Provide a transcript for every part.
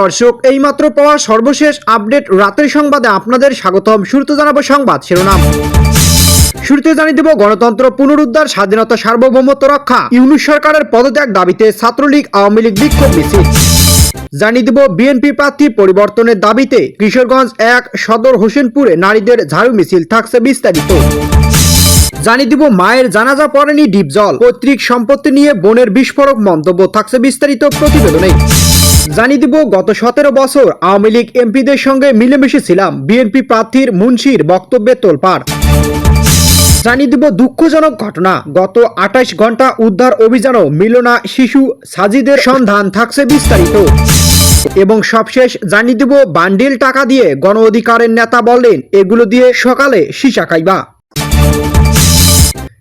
দর্শক, এইমাত্র পাওয়া সর্বশেষ আপডেট রাতের সংবাদে আপনাদের স্বাগতম। শুরুতে জানাব সংবাদ শিরোনাম। শুরুতে জানিয়ে দেব, গণতন্ত্র পুনরুদ্ধার, স্বাধীনতা সার্বভৌমত্ব রক্ষা। ইউনুস সরকারের পদত্যাগ দাবিতে ছাত্রলীগ, আওয়ামী লীগ বিক্ষোভ মিছিল। জানিয়ে দেব, বিএনপি প্রার্থী পরিবর্তনের দাবিতে কিশোরগঞ্জ এক, সদর হোসেনপুরে নারীদের ঝাড়ু মিছিল থাকছে বিস্তারিত। জানিয়ে দিব, মায়ের জানাজা পড়েনি ডিপজল। পৈতৃক সম্পত্তি নিয়ে বোনের বিস্ফোরক মন্তব্য থাকছে বিস্তারিত প্রতিবেদনে। জানিয়ে দিব, গত সতেরো বছর আওয়ামী লীগ এমপিদের সঙ্গে মিলেমিশে ছিলাম। বিএনপি প্রার্থীর মুন্সির বক্তব্যে তোলপাড়। জানিয়ে দিব দুঃখজনক ঘটনা। গত আঠাশ ঘণ্টা উদ্ধার অভিযানও মিলনা শিশু সাজিদের সন্ধান থাকছে বিস্তারিত। এবং সবশেষ জানিয়ে দিব, বান্ডিল টাকা দিয়ে গণ অধিকারের নেতা বললেন, এগুলো দিয়ে সকালে সীসা খাইবা।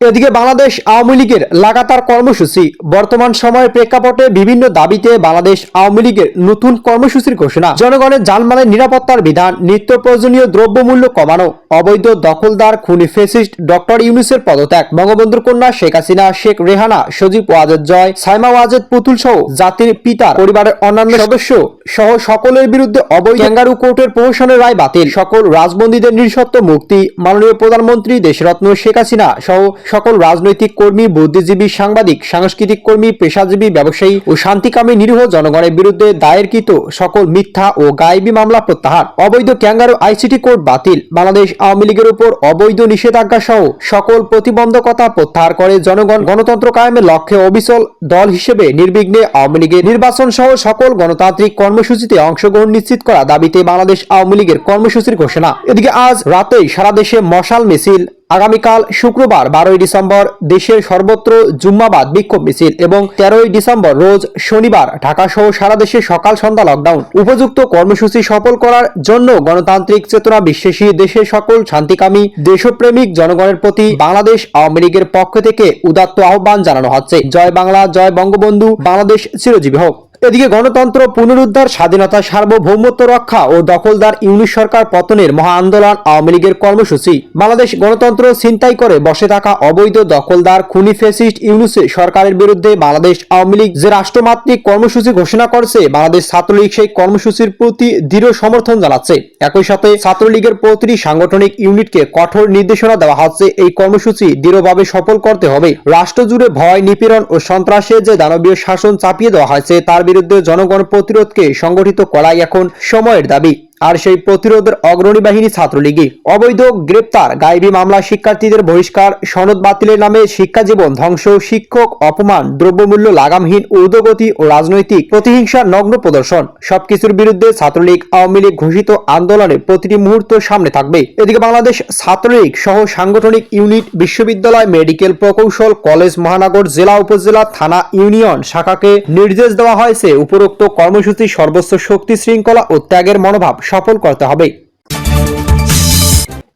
এদিকে বাংলাদেশ আওয়ামী লীগের লাগাতার কর্মসূচি। বর্তমান সময়ের প্রেক্ষাপটে বিভিন্ন দাবিতে বাংলাদেশ আওয়ামী লীগের নতুন কর্মসূচির ঘোষণা। জনগণের জানমালের নিরাপত্তার বিধান, নিত্য প্রয়োজনীয় দ্রব্যমূল্য কমানো, অবৈধ দখলদার, খুনি ফেসিস্ট ডক্টর ইউনুসের পদত্যাগ। বঙ্গবন্ধুর কন্যা শেখ হাসিনা, শেখ রেহানা, সজীব ওয়াজেদ জয়, সাইমা ওয়াজেদ পুতুল সহ জাতির পিতার পরিবারের অন্যান্য সদস্য সহ সকলের বিরুদ্ধে অবৈধ ক্যাঙ্গারু কোর্টের প্রহসনের রায় বাতিল। সকল রাজবন্দীদের নিঃশর্ত মুক্তি। মাননীয় প্রধানমন্ত্রী দেশরত্ন শেখ হাসিনা সহ সকল রাজনৈতিক কর্মী, বুদ্ধিজীবী, সাংবাদিক, সাংস্কৃতিক কর্মী, পেশাজীবী, ব্যবসায়ী ও শান্তিকামী নিরীহ জনগণের বিরুদ্ধে দায়েরকৃত সকল মিথ্যা ও গায়েবী মামলা প্রত্যাহার। অবৈধ ক্যাঙ্গারু আইসিটি কোর্ট বাতিল। বাংলাদেশ আওয়ামী লীগের উপর অবৈধ নিষেধাজ্ঞা সহ সকল প্রতিবন্ধকতা প্রত্যাহার করে জনগণ গণতন্ত্র কায়েমের লক্ষ্যে অবিচল দল হিসেবে নির্বিঘ্নে আওয়ামী লীগের নির্বাচন সহ সকল গণতান্ত্রিক কর্মসূচিতে অংশগ্রহণ নিশ্চিত করা দাবিতে বাংলাদেশ আওয়ামী লীগের কর্মসূচির ঘোষণা। এদিকে আজ রাতেই সারা দেশে মশাল মিছিল আগামীকাল শুক্রবার বারোই ডিসেম্বর দেশের সর্বত্র জুম্মাবাদ বিক্ষোভ মিছিল এবং তেরোই ডিসেম্বর রোজ শনিবার ঢাকা সহ সারা দেশে সকাল সন্ধ্যা লকডাউন। উপযুক্ত কর্মসূচি সফল করার জন্য গণতান্ত্রিক চেতনা বিশ্বাসী দেশের সকল শান্তিকামী, দেশপ্রেমিক জনগণের প্রতি বাংলাদেশ আওয়ামী লীগের পক্ষ থেকে উদাত্ত আহ্বান জানানো হচ্ছে। জয় বাংলা, জয় বঙ্গবন্ধু, বাংলাদেশ চিরজীবী হোক। এদিকে গণতন্ত্র পুনরুদ্ধার, স্বাধীনতা, সার্বভৌমত্ব রক্ষা ও দখলদার ইউনিশ সরকার পতনের মহা আন্দোলন আওয়ামী লীগের কর্মসূচি। বাংলাদেশ গণতন্ত্র ছিনতাই করে বসে থাকা অবৈধ দখলদার খুনি ফেসিস্ট ইউনুসে সরকারের বিরুদ্ধে বাংলাদেশ আওয়ামী লীগ যে রাষ্ট্রমাত্রিক কর্মসূচি ঘোষণা করছে, বাংলাদেশ ছাত্রলীগ সেই কর্মসূচির প্রতি দৃঢ় সমর্থন জানাচ্ছে। একই সাথে ছাত্রলীগের প্রতিটি সাংগঠনিক ইউনিটকে কঠোর নির্দেশনা দেওয়া হচ্ছে, এই কর্মসূচি দৃঢ়ভাবে সফল করতে হবে। রাষ্ট্র জুড়ে ভয়, নিপীড়ন ও সন্ত্রাসের যে দানবীয় শাসন চাপিয়ে দেওয়া হয়েছে, তার বিরুদ্ধে জনগণ প্রতিরোধকে সংগঠিত করাই এখন সময়ের দাবি। আর সেই প্রতিরোধের অগ্রণী বাহিনী ছাত্রলীগই। অবৈধ গ্রেপ্তার গাইবী মামলা, শিক্ষার্থীদের বহিষ্কার, সনদ বাতিলের নামে শিক্ষা জীবন ধ্বংস, শিক্ষক অপমান, দ্রব্যমূল্য লাগামহীন ঊর্ধ্বগতি ও রাজনৈতিক প্রতিহিংসার নগ্ন প্রদর্শন। সবকিছুর বিরুদ্ধে ছাত্রলীগ আওয়ামী লীগ ঘোষিত আন্দোলনে প্রতিটি মুহূর্ত সামনে থাকবে। এদিকে বাংলাদেশ ছাত্রলীগ সহ সাংগঠনিক ইউনিট, বিশ্ববিদ্যালয়, মেডিকেল প্রকৌশল, কলেজ মহানগর, জেলা উপজেলা, থানা, ইউনিয়ন শাখাকে নির্দেশ দেওয়া হয়েছে। উপরোক্ত কর্মসূচি সর্বোচ্চ শক্তি শৃঙ্খলা ও ত্যাগের মনোভাব সফল করতে হবে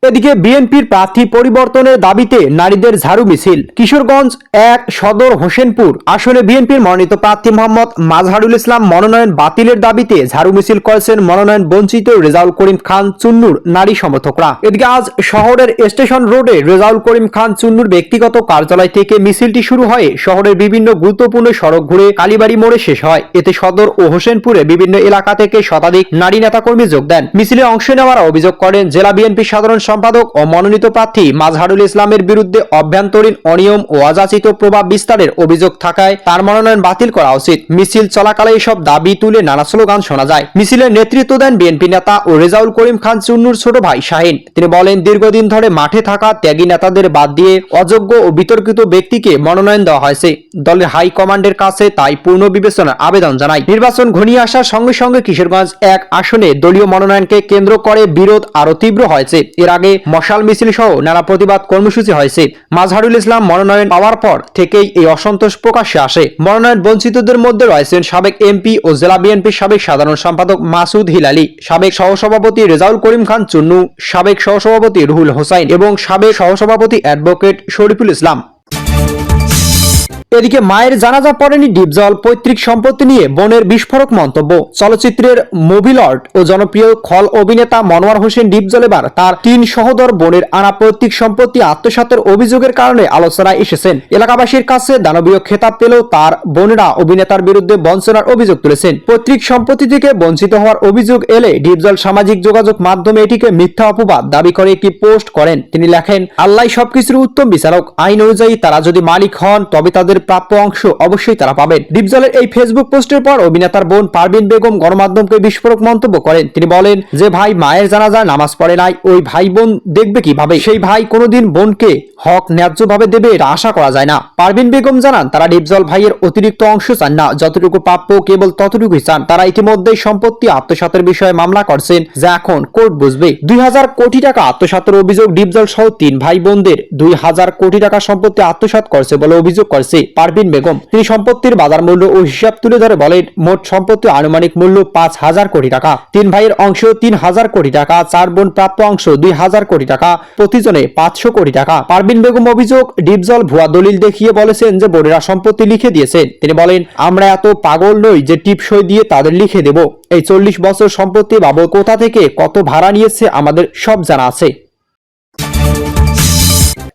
এদিকে বিএনপির প্রার্থী পরিবর্তনের দাবিতে নারীদের ঝাড়ু মিছিল। কিশোরগঞ্জ এক সদর হোসেনপুর আসলে বিএনপির মনোনীত প্রার্থী মোহাম্মদ মাজহারুল ইসলাম মনোনয়ন বাতিলের দাবিতে ঝাড়ু মিছিল করেছেন মনোনয়ন বঞ্চিত রেজাউল করিম খান চুন্নুর নারী সমর্থকরা। এদিকে আজ শহরের স্টেশন রোডে রেজাউল করিম খান চুন্নুর ব্যক্তিগত কার্যালয় থেকে মিছিলটি শুরু হয়ে শহরের বিভিন্ন গুরুত্বপূর্ণ সড়ক ঘুরে কালীবাড়ি মোড়ে শেষ হয়। এতে সদর ও হোসেনপুরে বিভিন্ন এলাকা থেকে শতাধিক নারী নেতাকর্মী যোগ দেন। মিছিলে অংশ নেওয়ার অভিযোগ করেন জেলা বিএনপি সাধারণ সম্পাদক ও মনোনীত প্রার্থী মাজহারুল ইসলামের বিরুদ্ধে অভ্যন্তরীণ অনিয়ম ও অযাচিত প্রভাব বিস্তারের অভিযোগ থাকায় তার মনোনয়ন বাতিল করা উচিত। মিছিল চলাকালে এসব দাবি তুলে নানা স্লোগান শোনা যায়। মিছিলের নেতৃত্ব দেন বিএনপি নেতা ও রেজাউল করিম খান চুন্নুর ছোট ভাই শাহিন। তিনি বলেন, দীর্ঘদিন ধরে মাঠে থাকা ত্যাগী নেতাদের বাদ দিয়ে অযোগ্য ও বিতর্কিত ব্যক্তিকে মনোনয়ন দেওয়া হয়েছে। দলের হাই কমান্ডের কাছে তাই পূর্ণ বিবেচনার আবেদন জানায় নির্বাচন ঘনিয়ে আসার সঙ্গে সঙ্গে কিশোরগঞ্জ এক আসনে দলীয় মনোনয়নকে কেন্দ্র করে বিরোধ আরও তীব্র হয়েছে। এর আগে মশাল মিছিল সহ নানা প্রতিবাদ কর্মসূচি হয়েছে মাজহারুল ইসলাম মনোনয়ন পাওয়ার পর থেকেই এই অসন্তোষ প্রকাশ্যে আসে। মনোনয়ন বঞ্চিতদের মধ্যে রয়েছেন সাবেক এমপি ও জেলা বিএনপির সাবেক সাধারণ সম্পাদক মাসুদ হিলালি, সাবেক সহসভাপতি রেজাউল করিম খান চুন্নু, সাবেক সহসভাপতি রুহুল হোসাইন এবং সাবেক সহসভাপতি অ্যাডভোকেট শরীফুল ইসলাম। এদিকে মায়ের জানাজা পড়েনি ডিপজল, পৈতৃক সম্পত্তি নিয়ে বোনের বিস্ফোরক মন্তব্য। চলচ্চিত্রের মুভিলর্ড ও জনপ্রিয় খল অভিনেতা মনোয়ার হোসেন ডিপজল এবার তার তিন সহোদর বোনের আনা পৈতৃক সম্পত্তি আত্মসাতের অভিযোগের কারণে আলোচনায় এসেছেন। এলাকাবাসীর কাছে দানবীয় খেতাব পেলেও তার বোনেরা অভিনেতার বিরুদ্ধে বঞ্চনার অভিযোগ তুলেছেন। পৈতৃক সম্পত্তি থেকে বঞ্চিত হওয়ার অভিযোগ এলে ডিপজল সামাজিক যোগাযোগ মাধ্যমে এটিকে মিথ্যা অপবাদ দাবি করে একটি পোস্ট করেন। তিনি লেখেন, আল্লাহ সবকিছুর উত্তম বিচারক। আইন অনুযায়ী তারা যদি মালিক হন, তবে তাদের প্রাপ্য অংশ অবশ্যই তারা পাবেন। ডিপজলের এই ফেসবুক পোস্টের পর অভিনেতার বোন পারভিন বেগম গণমাধ্যমকে বিস্ফোরক মন্তব্য করেন। তিনি বলেন, যে ভাই মায়ের জানাজায় নামাজ পড়ে নাই, ওই ভাই বোন দেখবে কীভাবে? সেই ভাই কোনোদিন বোনকে হক ন্যায্যভাবে দেবে এটা আশা করা যায় না। পারভিন বেগম জানান, তারা ডিপজল ভাইয়ের অতিরিক্ত অংশ চান না। যতটুকু প্রাপ্য, কেবল ততটুকুই চান। তারা ইতিমধ্যেই সম্পত্তি আত্মসাতের বিষয়ে মামলা করছেন, যা এখন কোর্ট বুঝবে। দুই হাজার কোটি টাকা আত্মসাতের অভিযোগ ডিপজল সহ তিন ভাই বোনদের। দুই হাজার কোটি টাকা সম্পত্তি আত্মসাৎ করছে বলে অভিযোগ করছে। পারভিন বেগম। তিনি সম্পত্তির বাজার মূল্য ও হিসাব তুলে ধরে বলেন, মোট সম্পত্তি আনুমানিক মূল্য পাঁচ হাজার কোটি টাকা। তিন ভাইয়ের অংশ তিন হাজার কোটি টাকা, চার বোন প্রাপ্ত অংশ দুই হাজার কোটি টাকা, প্রতিজনে পাঁচশো কোটি টাকা। পারবিন বেগম অভিযোগ, ডিপজল ভুয়া দলিল দেখিয়ে বলেছেন যে বোনেরা সম্পত্তি লিখে দিয়েছেন। তিনি বলেন, আমরা এত পাগল নই যে টিপসই দিয়ে তাদের লিখে দেব। এই চল্লিশ বছর সম্পত্তি বাবদ কোথা থেকে কত ভাড়া নিয়েছে আমাদের সব জানা আছে।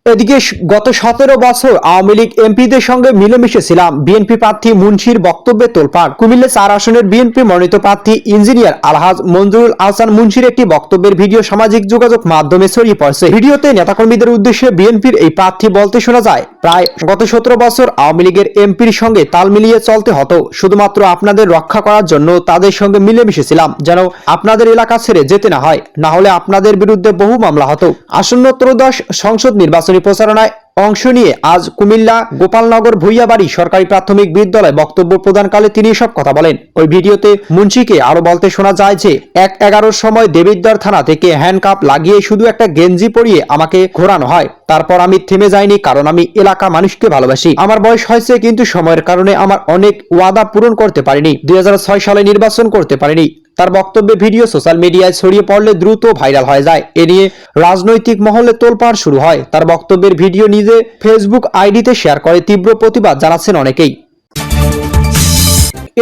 এদিকে গত সতেরো বছর আওয়ামী লীগ এমপিদের সঙ্গে মিলেমিশেছিলাম বিএনপি প্রার্থী মুন্সির বক্তব্যে তোলপাড়। কুমিল্লা চার আসনের বিএনপি মনোনীত প্রার্থী ইঞ্জিনিয়ার আলহাজ মঞ্জুরুল আহসান মুন্সির একটি বক্তব্যের ভিডিও সামাজিক যোগাযোগ মাধ্যমে ছড়িয়ে পড়ছে। ভিডিওতে নেতাকর্মীদের উদ্দেশ্যে বিএনপির এই প্রার্থী বলতে শোনা যায়, প্রায় গত সতেরো বছর আওয়ামী লীগের এমপির সঙ্গে তাল মিলিয়ে চলতে হতো। শুধুমাত্র আপনাদের রক্ষা করার জন্য তাদের সঙ্গে মিলেমিশেছিলাম যেন আপনাদের এলাকা ছেড়ে যেতে না হয়। না হলে আপনাদের বিরুদ্ধে বহু মামলা হতো। আসন্ন ত্রয়োদশ সংসদ নির্বাচনী প্রচারণায় অংশ নিয়ে আজ কুমিল্লা, গোপালনগর, ভুইয়াবাড়ি সরকারি প্রাথমিক বিদ্যালয়ে বক্তব্য প্রদানকালে তিনি এসব কথা বলেন। ওই ভিডিওতে মুন্সিকে আরও বলতে শোনা যায় যে, এক এগারোর সময় দেবিদ্বার থানা থেকে হ্যান্ডকাপ লাগিয়ে শুধু একটা গেঞ্জি পরিয়ে আমাকে ঘোরানো হয়। তারপর আমি থেমে যাইনি কারণ আমি এলাকা মানুষকে ভালোবাসি। আমার বয়স হয়েছে কিন্তু সময়ের কারণে আমার অনেক ওয়াদা পূরণ করতে পারিনি। দুই হাজার ছয় সালে নির্বাচন করতে পারিনি। তার বক্তব্যে ভিডিও সোশ্যাল মিডিয়ায় ছড়িয়ে পড়লে দ্রুত ভাইরাল হয়ে যায়। এ নিয়ে রাজনৈতিক মহলে তোলপাড় শুরু হয়। তার বক্তব্যের ভিডিও নিজে ফেসবুক আইডিতে শেয়ার করে তীব্র প্রতিবাদ জানাচ্ছেন অনেকেই।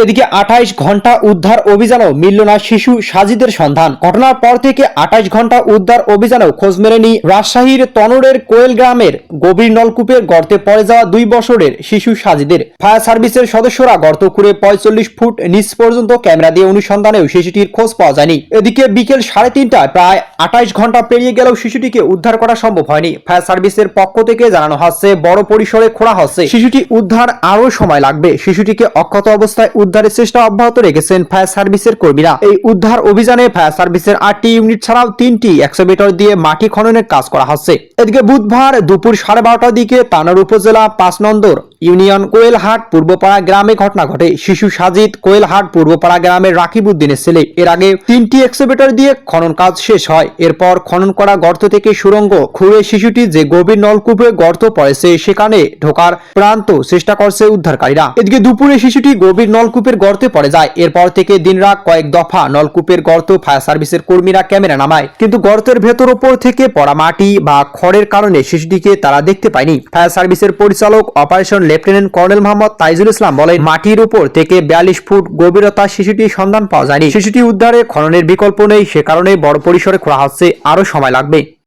এদিকে আঠাইশ ঘণ্টা উদ্ধার অভিযানেও মিলল না শিশু সাজিদের সন্ধান। ঘটনার পর থেকে আঠাইশ ঘণ্টা উদ্ধার অভিযানেও খোঁজ মেলেনি রাজশাহীর তনরের কোয়েল গ্রামের গভীর নলকূপের গর্তে পড়ে যাওয়া দুই বছরের শিশু সাজিদের। ফায়ার সার্ভিসের সদস্যরা গর্ত খুঁড়ে পঁয়তাল্লিশ ফুট নিচ পর্যন্ত ক্যামেরা দিয়ে অনুসন্ধানেও শিশুটির খোঁজ পাওয়া যায়নি। এদিকে বিকেল সাড়ে তিনটায় প্রায় আঠাইশ ঘণ্টা পেরিয়ে গেলেও শিশুটিকে উদ্ধার করা সম্ভব হয়নি। ফায়ার সার্ভিসের পক্ষ থেকে জানানো হচ্ছে, বড় পরিসরে খোঁড়া হচ্ছে। শিশুটি উদ্ধার আরও সময় লাগবে। শিশুটিকে অক্ষত অবস্থায় উদ্ধারের চেষ্টা অব্যাহত রেখেছেন ফায়ার সার্ভিসের কর্মীরা। এই উদ্ধার অভিযানে ফায়ার সার্ভিসের আটটি ইউনিট ছাড়াও তিনটি এক্সোমিটার দিয়ে মাটি খননের কাজ করা হচ্ছে। এদিকে বুধবার দুপুর সাড়ে বারোটার দিকে তানার উপজেলা পাঁচ নন্দর ইউনিয়ন কোয়েলহাট, পূর্বপাড়া গ্রামে ঘটনা ঘটে। শিশু সাজিদ কোয়েলহাট, পূর্বপাড়া গ্রামের রাকিবউদ্দিনের ছেলে। এর আগে তিনটি এক্সিবিটর দিয়ে খনন কাজ শেষ হয়। এরপর খনন করা গর্ত থেকে সুরঙ্গ খুঁড়ে শিশুটি যে গভীর নলকূপে গর্ত পড়েছে, সেখানে ঢোকার প্রান্ত চেষ্টা করছে উদ্ধারকারীরা। এদিকে দুপুরে শিশুটি গভীর নলকূপের গর্তে পড়ে যায়। এরপর থেকে দিনরাত কয়েক দফা নলকূপের গর্ত ফায়ার সার্ভিসের কর্মীরা ক্যামেরা নামায়। কিন্তু গর্তের ভেতর ওপর থেকে পড়া মাটি বা খড়ের কারণে শিশুটিকে তারা দেখতে পায়নি। ফায়ার সার্ভিসের পরিচালক operation lieutenant colonel Mohammad Taijul Islam বলেন, মাটির উপর থেকে বিয়াল্লিশ ফুট গভীরতা শিশুটির সন্ধান পাওয়া যায়নি। শিশুটি উদ্ধারে খননের বিকল্প নেই, সে কারণে বড় পরিসরে খোলা হচ্ছে। আরও সময় লাগবে।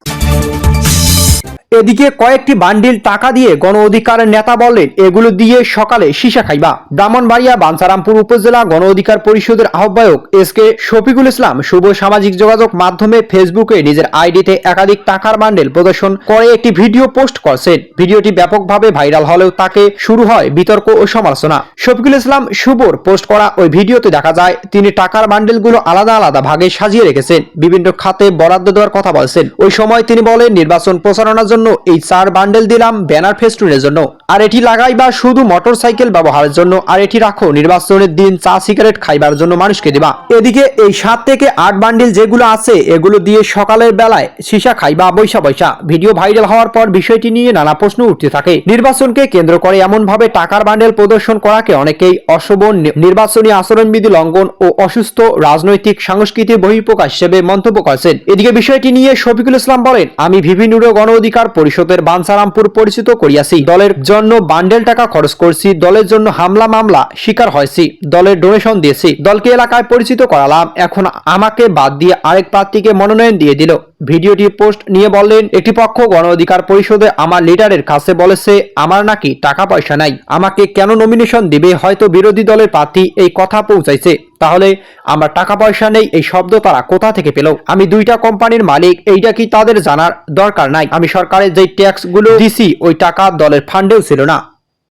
এদিকে কয়েকটি বান্ডিল টাকা দিয়ে গণ অধিকারের নেতা বললেন এগুলো দিয়ে সকালে সীসা খাইবা। ব্রাহ্মণবাড়িয়া বাঞ্ছারামপুর উপজেলা গণ অধিকার পরিষদের আহ্বায়ক এস কে শফিকুল ইসলাম শুভ সামাজিক যোগাযোগ মাধ্যমে ফেসবুকে নিজের আইডিতে একাধিক টাকার বান্ডেল প্রদর্শন করে একটি ভিডিও পোস্ট করছেন। ভিডিওটি ব্যাপকভাবে ভাইরাল হলেও তাকে শুরু হয় বিতর্ক ও সমালোচনা। শফিকুল ইসলাম শুভর পোস্ট করা ওই ভিডিওতে দেখা যায়, তিনি টাকার বান্ডেলগুলো আলাদা আলাদা ভাগে সাজিয়ে রেখেছেন। বিভিন্ন খাতে বরাদ্দ দেওয়ার কথা বলছেন। ওই সময় তিনি বলেন, নির্বাচন প্রচারণার জন্য এই চার বান্ডেল দিলাম ব্যানার ফেস্টুনের জন্য। আর এটি লাগাই বা শুধু মোটর সাইকেল ব্যবহারের জন্য, আর এটি রাখো নির্বাচনের দিন চা সিগারেট খাইবার জন্য মানুষকে দিবা। এদিকে এই সাত থেকে আট বান্ডিল যেগুলো আছে, এগুলো দিয়ে সকালের বেলায় সীসা খাইবা, বৈশা বৈশা। ভিডিও ভাইরাল হওয়ার পর বিষয়টি নিয়ে নানা প্রশ্ন উঠতে থাকে। নির্বাচনকে কেন্দ্র করে এমন ভাবে টাকার বান্ডেল প্রদর্শন করাকে অনেকেই অশোভন নির্বাচনী আচরণবিধি লঙ্ঘন ও অসুস্থ রাজনৈতিক, সাংস্কৃতিক বহিঃপ্রকাশ হিসেবে মন্তব্য করেছেন। এদিকে বিষয়টি নিয়ে শফিকুল ইসলাম বলেন, আমি বিভিন্ন গণ অধিকার পরিষদের বানসারামপুর পরিচিত করিয়াছি। দলের জন্য বান্ডেল টাকা খরচ করছি, দলের জন্য হামলা মামলা শিকার হয়েছি, দলের ডোনেশন দিয়েছি। দলকে এলাকায় পরিচিত করালাম। এখন আমাকে বাদ দিয়ে আরেক প্রার্থীকে মনোনয়ন দিয়ে দিল। ভিডিওটি পোস্ট নিয়ে বললেন, একটি পক্ষ গণ অধিকার পরিষদে আমার লিডারের কাছে বলেছে, আমার নাকি টাকা পয়সা নাই। আমাকে কেন নমিনেশন দিবে? হয়তো বিরোধী দলের প্রার্থী এই কথা পৌঁছাইছে। তাহলে আমার টাকা পয়সা নেই, এই শব্দ তারা কোথা থেকে পেল? আমি দুইটা কোম্পানির মালিক, এইটা কি তাদের জানার দরকার নাই? আমি সরকারের যেই ট্যাক্সগুলো দিছি, ওই টাকা দলের ফান্ডেও ছিল না।